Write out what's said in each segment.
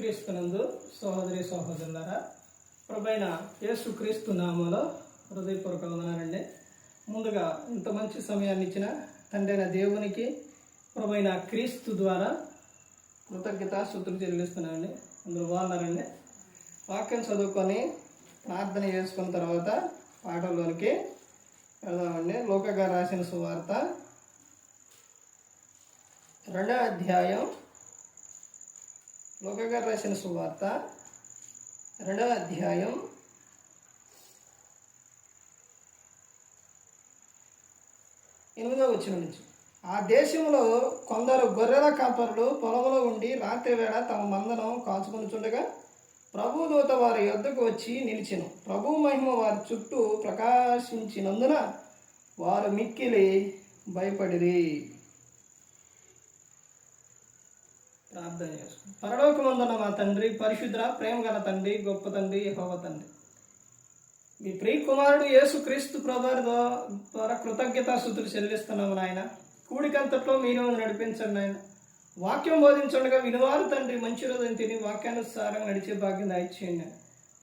క్రీస్తునందు సహోదరి సహోదరులారా ప్రభైన యేసు క్రీస్తు నామలో హృదయపూర్వక వందనాలండి ముందుగా ఇంత మంచి సమయాన్ని ఇచ్చిన తండ్రైన దేవునికి ప్రభైన క్రీస్తు ద్వారా కృతజ్ఞత శుద్ధులు చెల్లిస్తున్నానండి. అందరూ బాగున్నారండి? వాక్యం చదువుకొని ప్రార్థన చేసుకున్న తర్వాత పాటల్లోనికి వెళ్దామండి. లోకగా రాసిన సువార్త రెండో అధ్యాయం లోకగారు రాసిన సువార్త రెండవ అధ్యాయం. ఎనిమిదవ వచ్చిన నుంచి. ఆ దేశంలో కొందరు గొర్రెల కాపరులు పొలంలో ఉండి రాత్రి వేళ తమ మందనం కాచుకొనుచుండగా ప్రభు దూత వారి యొద్దకు వచ్చి నిలిచెను. ప్రభు మహిమ వారి చుట్టూ ప్రకాశించినందున వారు మిక్కిలి భయపడిరి. ప్రార్థన చేసుకుందాం పరలోకమందున మా తండ్రి పరిశుద్ర ప్రేమ గల తండ్రి గొప్ప తండ్రి యెహోవా తండ్రి. మీ ప్రియ కుమారుడు యేసు క్రీస్తు ప్రభారి ద్వారా కృతజ్ఞతా స్థుతులు చెల్లిస్తున్నాము నాయన. కూడికంతట్లో మీరు నడిపించండి నాయన. వాక్యం బోధించండగా వినువారు తండ్రి మంచి రోజుని తిని వాక్యానుసారం నడిచే భాగ్యం దాయిచ్చేయండి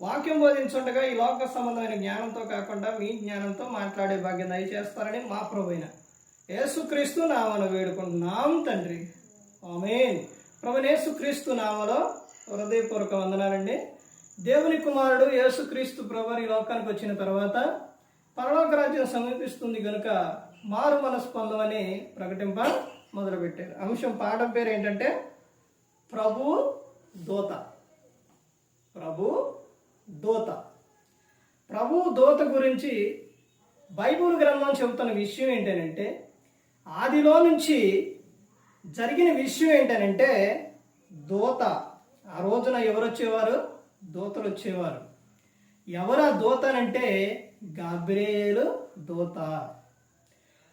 వాక్యం బోధించుండగా ఈ లోక సంబంధమైన జ్ఞానంతో కాకుండా మీ జ్ఞానంతో మాట్లాడే భాగ్యం దయచేస్తారని మా ప్రభుైన యేసుక్రీస్తు నామను వేడుకుంటున్నాం తండ్రి. ఆమెన్. ప్రభునేసు క్రీస్తు నామలో హృదయపూర్వక వందనాలండి. దేవుని కుమారుడు యేసుక్రీస్తు ప్రభు ఈ లోకానికి వచ్చిన తర్వాత పరలోక రాజ్యం సమీపిస్తుంది కనుక మారు మనసు పొందమని ప్రకటింప మొదలుపెట్టారు. అంశం పాఠం పేరు ఏంటంటే ప్రభు దోత. ప్రభు దోత. ప్రభు దోత గురించి బైబుల్ గ్రంథం చెబుతున్న విషయం ఏంటంటే ఆదిలో నుంచి జరిగిన విషయం ఏంటనంటే దూత ఆ రోజున ఎవరు వచ్చేవారు దూతలు వచ్చేవారు ఎవరు ఆ దూతనంటే గాబ్రేలు దూత.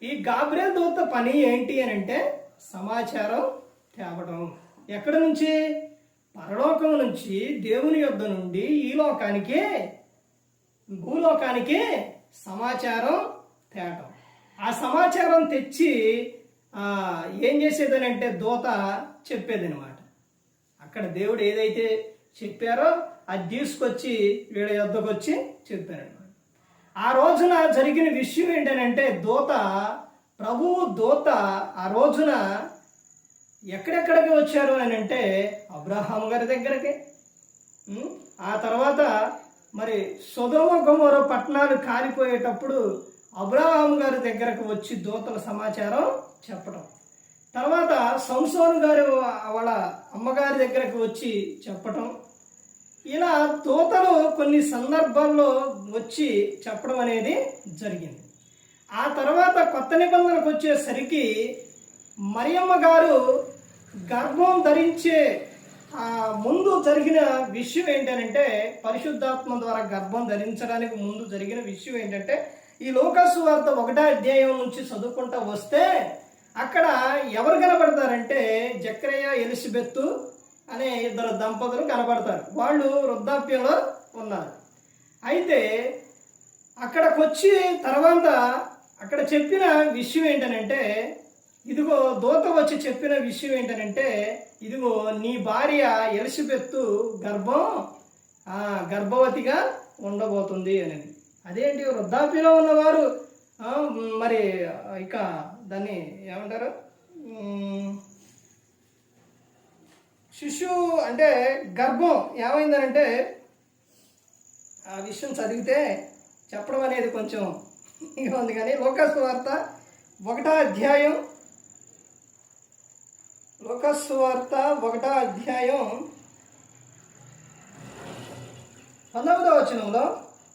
ఈ గాబ్రేల్ దూత పని ఏంటి అని అంటే సమాచారం తేవడం. ఎక్కడి నుంచి? పరలోకం నుంచి దేవుని యొద్ద నుండి ఈ లోకానికి భూలోకానికి సమాచారం తేటం ఆ సమాచారం తెచ్చి ఏం చేసేదనంటే దూత చెప్పేదనమాట. అక్కడ దేవుడు ఏదైతే చెప్పారో అది తీసుకొచ్చి వీళ్ళ యొద్దకు వచ్చి చెప్పారనమాట. ఆ రోజున జరిగిన విషయం ఏంటనంటే దూత ప్రభువు దూత ఆ రోజున ఎక్కడెక్కడికి వచ్చారు అని అంటే అబ్రహాం గారి దగ్గరికి. ఆ తర్వాత మరి సుధమ గుమర పట్టణాలు కాలిపోయేటప్పుడు అబ్రాహాం గారి దగ్గరకు వచ్చి దూతల సమాచారం చెప్పడం తర్వాత సంసోన్ గారు వాళ్ళ అమ్మగారి దగ్గరకు వచ్చి చెప్పటం. ఇలా దూతలు కొన్ని సందర్భాల్లో వచ్చి చెప్పడం అనేది జరిగింది. ఆ తర్వాత కొత్త నిబంధనకు వచ్చేసరికి మరియమ్మ గారు గర్భం ధరించే ముందు జరిగిన విషయం ఏంటంటే పరిశుద్ధాత్మ ద్వారా గర్భం ధరించడానికి ముందు జరిగిన విషయం ఏంటంటే ఈ లోకాసు వార్త ఒకటో అధ్యాయం నుంచి చదువుకుంటా వస్తే అక్కడ ఎవరు కనబడతారంటే జక్రయ్య ఎలిజబెత్ అనే ఇద్దరు దంపతులు కనబడతారు. వాళ్ళు వృద్ధాప్యంలో ఉన్నారు. అయితే అక్కడికి వచ్చి తర్వాత అక్కడ చెప్పిన విషయం ఏంటనంటే ఇదిగో దూత వచ్చి చెప్పిన విషయం ఏంటనంటే ఇదిగో నీ భార్య ఎలిజబెత్తు గర్భం గర్భవతిగా ఉండబోతుంది అని అదేంటి వృద్ధాప్యలో ఉన్నవారు మరి ఇక దాన్ని ఏమంటారు? ఉమ్, శిశువు అంటే గర్భం ఏమైందనంటే ఆ విషయం చదివితే చెప్పడం అనేది కొంచెం ఉంది కానీ లోకస్ వార్త ఒకటో అధ్యాయం లోకస్ వార్త ఒకటో అధ్యాయం పంతొమ్మిదో వచనంలో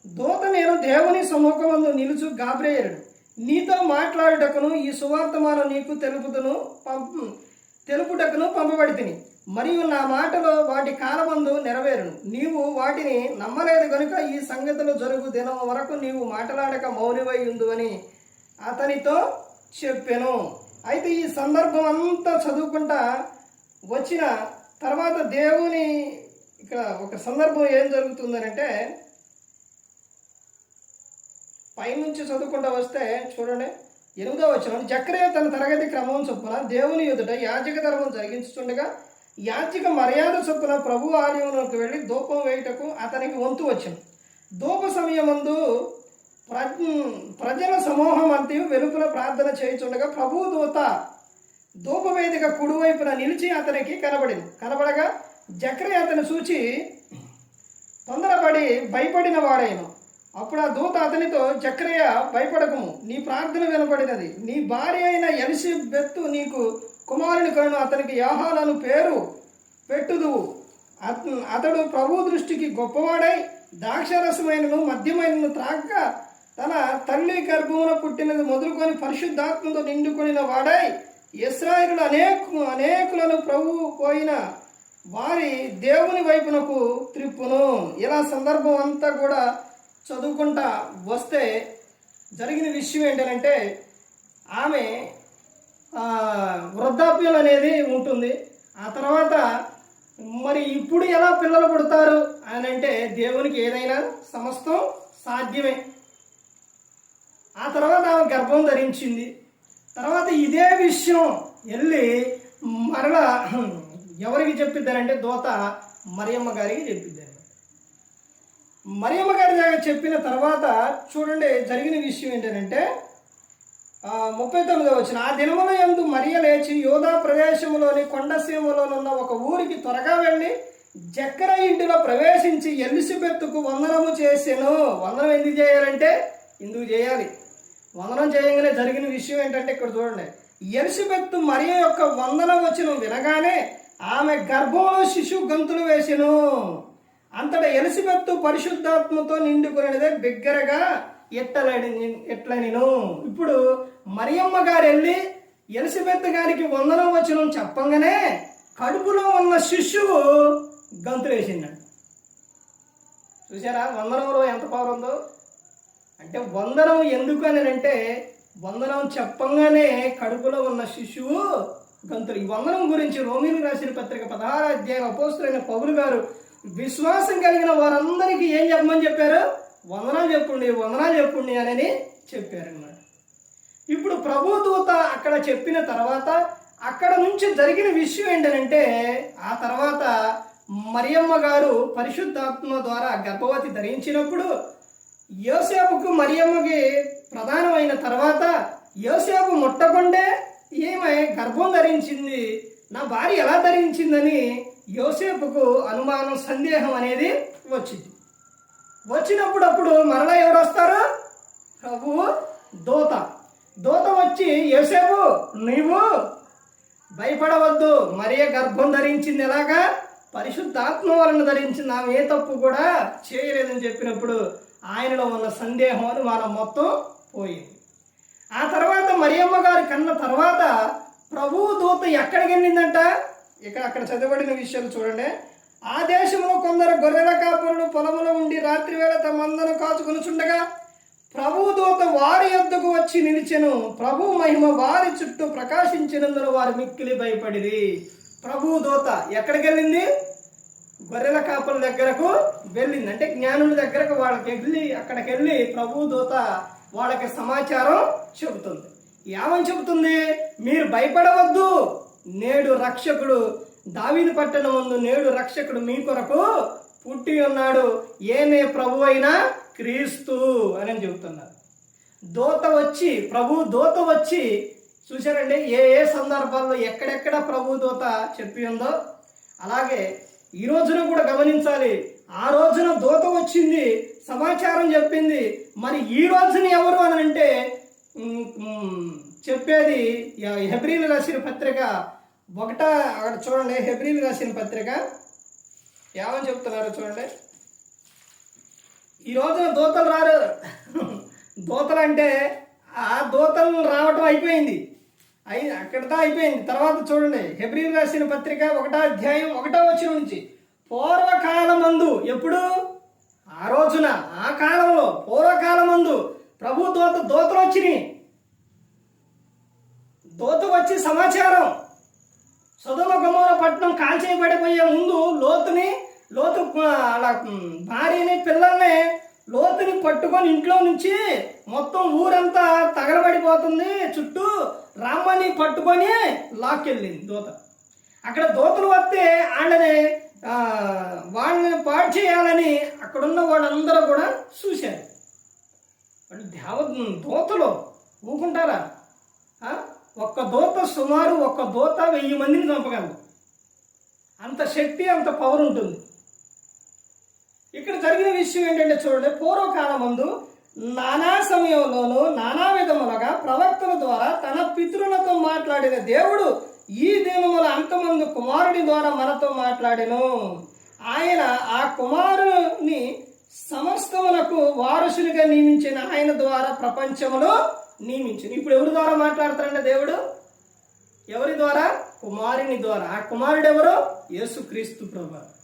దూత నేను దేవుని సముఖమందు నిలుచు గాబ్రేయుడు నీతో మాట్లాడుటకును ఈ సువార్తమానం నీకు తెలుపుతును పంపు తెలుపుటకును పంపబడితిని. మరియు నా మాటలో వాటి కాలమందు నెరవేరును. నీవు వాటిని నమ్మలేదు గనుక ఈ సంగతులు జరుగు. దినం వరకు నీవు మాట్లాడక మౌనివై ఉండు అని అతనితో చెప్పాను. అయితే ఈ సందర్భం అంతా చదువుకుంటా వచ్చిన తర్వాత దేవుని ఇక్కడ ఒక సందర్భం ఏం జరుగుతుందనంటే పైనుంచి చదువుకుంటూ వస్తే చూడండి ఎనిమిదో వచనం జక్రయ తన తరగతి క్రమం చొప్పున దేవుని ఎదుట యాజక ధర్మం జరిగించుచుండగా యాచిక మర్యాద చొప్పున ప్రభు ఆలయంలోకి వెళ్ళి ధూపం వేయుటకు అతనికి వంతు వచ్చింది. ధూప సమయమందు ప్ర- ప్రజల సమూహం అంతయు వెలుపుల ప్రార్థన చేయుచుండగా ప్రభు దూత ధూపవేదిక కుడివైపున నిలిచి అతనికి కనబడింది. కనబడగా జక్రి అతను చూచి తొందరపడి భయపడిన వాడైన అప్పుడు ఆ దూత అతనితో చక్రయ్య భయపడకము. నీ ప్రార్థన వినపడినది నీ భార్య అయిన ఎలిసి బెత్తు నీకు కుమారుని కను అతనికి యాహాలను పేరు పెట్టుదువు. అత- అతడు ప్రభు దృష్టికి గొప్పవాడై ద్రాక్షరసమైనను మద్యమైనను త్రాగక తన తల్లి గర్భమున పుట్టినది మొదలుకొని పరిశుద్ధాత్మతో నిండుకొనిన వాడై ఇస్రాయిలు అనేక అనేకులను ప్రభువు పోయిన వారి దేవుని వైపునకు త్రిప్పును. ఇలా సందర్భం అంతా కూడా చదువుకుంటా వస్తే జరిగిన విషయం ఏంటంటే ఆమె వృద్ధాప్యం అనేది ఉంటుంది. ఆ తర్వాత మరి ఇప్పుడు ఎలా పిల్లలు పుడతారు అని అంటే దేవునికి ఏదైనా సమస్తం సాధ్యమే. ఆ తర్వాత ఆమె గర్భం ధరించింది. తర్వాత ఇదే విషయం వెళ్ళి మరలా ఎవరికి చెప్పిద్దారంటే దోత మరియమ్మ గారికి చెప్పిద్దారు మరియమ్మ గారి దగ్గర చెప్పిన తర్వాత చూడండి జరిగిన విషయం ఏంటంటే ముప్పై తొమ్మిదో వచ్చిన ఆ దినమున ఎందు మరియ లేచి యోధా ప్రదేశంలోని కొండసీమలోనున్న ఒక ఊరికి త్వరగా వెళ్ళి జక్కర ఇంటిలో ప్రవేశించి ఎలిసిబెత్తుకు వందనము చేసెను. వందనం ఎందుకు చేయాలంటే ఇందుకు చేయాలి? వందనం చేయగానే జరిగిన విషయం ఏంటంటే ఇక్కడ చూడండి ఎలిసిబెత్తు మరియ యొక్క వందన వచ్చిన వినగానే ఆమె గర్భంలో శిశువు గంతులు వేసెను. అంతట ఎలిసిబెత్తు పరిశుద్ధాత్మతో నిండుకునేదే బిగ్గరగా ఎట్టలని ఎట్లనిను. ఇప్పుడు మరియమ్మ గారు వెళ్ళి ఎలిసిబెత్ గారికి వందనం వచనం చెప్పంగానే కడుపులో ఉన్న శిష్యువు గంతులేసిందండి చూసారా వందనంలో ఎంత పవర్ ఉందో? అంటే వందనం ఎందుకు అని అంటే వందనం చెప్పంగానే కడుపులో ఉన్న శిశువు గంతులు. ఈ వందనం గురించి రోమిలు రాసిన పత్రిక పదహారు అధ్యాయం అపోస్తులైన పౌలు గారు విశ్వాసం కలిగిన వారందరికీ ఏం చెప్పమని చెప్పారు? వందనాలు చెప్పుండి వందనాలు చెప్పుండి అని చెప్పారన్నమాట. ఇప్పుడు ప్రభుదూత అక్కడ చెప్పిన తర్వాత అక్కడ నుంచి జరిగిన విషయం ఏంటంటే ఆ తర్వాత మరియమ్మ గారు పరిశుద్ధాత్మ ద్వారా గర్భవతి ధరించినప్పుడు యోసేపుకు మరియమ్మకి ప్రధానమైన తర్వాత యోసేపు ముట్టకుండే ఈమె గర్భం ధరించింది నా భార్య ఎలా ధరించిందని యోసేపుకు అనుమానం సందేహం అనేది వచ్చింది. వచ్చినప్పుడప్పుడు మరలా ఎవరు వస్తారు ప్రభు దూత. దూత వచ్చి యోసేపు నీవు భయపడవద్దు. మరియ గర్భం ధరించింది ఎలాగా? పరిశుద్ధాత్మ వలన ధరించింది ఆమె ఏ తప్పు కూడా చేయలేదని చెప్పినప్పుడు ఆయనలో ఉన్న సందేహం అనుమానం మొత్తం పోయింది. ఆ తర్వాత మరియమ్మ గారి కన్న తర్వాత ప్రభువు దూత ఎక్కడికి వెళ్ళిందంట? ఇక్కడ అక్కడ చదవబడిన విషయాలు చూడండి. ఆ దేశంలో కొందరు గొర్రెల కాపురులు పొలములో ఉండి రాత్రి వేళ తమ మందను కాచుకొని చుండగా ప్రభు దూత వారి యొద్దకు వచ్చి నిలిచెను. ప్రభు మహిమ వారి చుట్టూ ప్రకాశించినందున వారు మిక్కిలి భయపడిరి. ప్రభు దూత ఎక్కడికి వెళ్ళింది? గొర్రెల కాపుల దగ్గరకు వెళ్ళింది. అంటే జ్ఞానుల దగ్గరకు వాళ్ళకి వెళ్ళి అక్కడికి వెళ్ళి ప్రభు దూత వాళ్ళకి సమాచారం చెబుతుంది. ఏమని చెబుతుంది? మీరు భయపడవద్దు. నేడు రక్షకుడు దావీదు పట్టణం ముందు నేడు రక్షకుడు మీ కొరకు పుట్టి ఉన్నాడు. ఏనే ప్రభు అయినా క్రీస్తు అని చెబుతున్నారు. దూత వచ్చి ప్రభు దూత వచ్చి చూశారండి ఏ ఏ సందర్భాల్లో ఎక్కడెక్కడ ప్రభు దూత చెప్పి ఉందో. అలాగే ఈ రోజున కూడా గమనించాలి. ఆ రోజున దూత వచ్చింది సమాచారం చెప్పింది. మరి ఈ రోజున ఎవరు అని అంటే చెప్పేది హెబ్రిల్ రాసిన పత్రిక ఒకట అక్కడ చూడండి హెబ్రిల్ రాసిన పత్రిక. ఏమని చెప్తున్నారు చూడండి. ఈ రోజున దూతలు రారు. దూతలు అంటే ఆ దూతలు రావటం అయిపోయింది. అయి అక్కడతో అయిపోయింది. తర్వాత చూడండి హెబ్రిల్ రాసిన పత్రిక ఒకటో అధ్యాయం ఒకటో వచ్చిన నుంచి. పూర్వకాలమందు ఎప్పుడు? ఆ రోజున ఆ కాలంలో పూర్వకాలమందు ప్రభు దూత దూతలు వచ్చినాయి. దూత వచ్చి సమాచారం. సుధమ గుమోర పట్టణం కాల్చేయబడిపోయే ముందు లోతుని లోతు అలా భార్యని పిల్లల్ని లోతుని పట్టుకొని ఇంట్లో నుంచి మొత్తం ఊరంతా తగలబడిపోతుంది. చుట్టూ రామ్మని పట్టుకొని లాక్కెళ్ళింది దూత. అక్కడ దోతలు వస్తే వాళ్ళని వాళ్ళని పాడు చేయాలని అక్కడున్న వాళ్ళందరూ కూడా చూశారు. వాళ్ళు దేవ దోతలు ఊకుంటారా? ఒక్క దోత సుమారు ఒక్క దోత వెయ్యి మందిని చంపగలదు అంత శక్తి అంత పవర్ ఉంటుంది. ఇక్కడ జరిగిన విషయం ఏంటంటే చూడండి పూర్వకాలం ముందు నానా సమయంలోనూ నానా విధములుగా ప్రవక్తల ద్వారా తన పితృలతో మాట్లాడిన దేవుడు ఈ దినముల అంతమందు కుమారుడి ద్వారా మనతో మాట్లాడెను. ఆయన ఆ కుమారుని సమస్తమునకు వారసునిగా నియమించిన ఆయన ద్వారా ప్రపంచంలో నియమించింది. ఇప్పుడు ఎవరి ద్వారా మాట్లాడతారంటే దేవుడు? ఎవరి ద్వారా? కుమారుని ద్వారా. ఆ కుమారుడు ఎవరు? యేసుక్రీస్తు ప్రభు.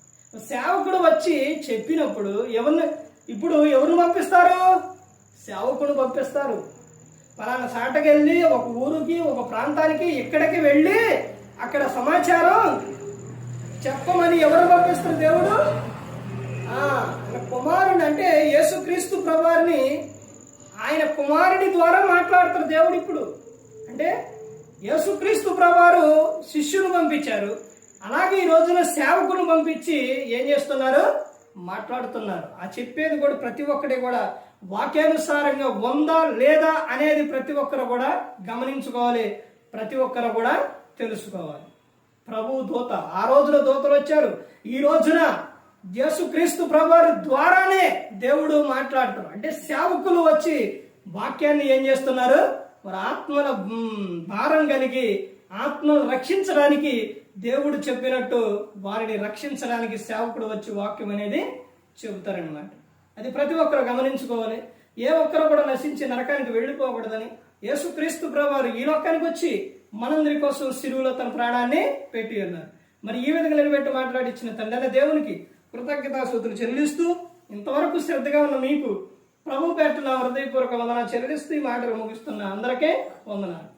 సేవకుడు వచ్చి చెప్పినప్పుడు ఎవరిని ఇప్పుడు ఎవరిని పంపిస్తారు? సేవకుడు పంపిస్తారు. పలానా సాటకి వెళ్ళి ఒక ఊరికి ఒక ప్రాంతానికి ఇక్కడికి వెళ్ళి అక్కడ సమాచారం చెప్పమని ఎవరు పంపిస్తారు దేవుడు? కుమారుడు అంటే యేసుక్రీస్తు ప్రభువారిని ఆయన కుమారుడి ద్వారా మాట్లాడతారు దేవుడు ఇప్పుడు. అంటే యేసుక్రీస్తు ప్రభువారు శిష్యును పంపించారు. అలాగే ఈ రోజున సేవకును పంపించి ఏం చేస్తున్నారు? మాట్లాడుతున్నారు. ఆ చెప్పేది కూడా ప్రతి ఒక్కటి కూడా వాక్యానుసారంగా ఉందా లేదా అనేది ప్రతి ఒక్కరు కూడా గమనించుకోవాలి. ప్రతి ఒక్కరు కూడా తెలుసుకోవాలి. ప్రభు దూత ఆ రోజున దూతలు వచ్చారు. ఈ రోజున యేసుక్రీస్తు ప్రభువారి ద్వారానే దేవుడు మాట్లాడుతారు అంటే సేవకులు వచ్చి వాక్యాన్ని ఏం చేస్తున్నారు? వారు ఆత్మల భారం కలిగి ఆత్మను రక్షించడానికి దేవుడు చెప్పినట్టు వారిని రక్షించడానికి సేవకుడు వచ్చి వాక్యం అనేది చెబుతారనమాట అది ప్రతి ఒక్కరు గమనించుకోవాలి. ఏ ఒక్కరు కూడా నశించి నరకానికి వెళ్ళిపోకూడదని యేసుక్రీస్తు ప్రభువారు ఈ లోకానికి వచ్చి మనందరి కోసం సిరువులో తన ప్రాణాన్ని పెట్టి ఉన్నారు. మరి ఈ విధంగా నిలబెట్టి మాట్లాడిచ్చిన తండ్రి దేవునికి కృతజ్ఞతాసూతులు చెల్లిస్తూ ఇంతవరకు శ్రద్ధగా ఉన్న మీకు ప్రభు పేట నా హృదయపూర్వక వందన చెల్లిస్తూ ఈ మాటలు ముగిస్తున్న అందరికీ వందనాలు.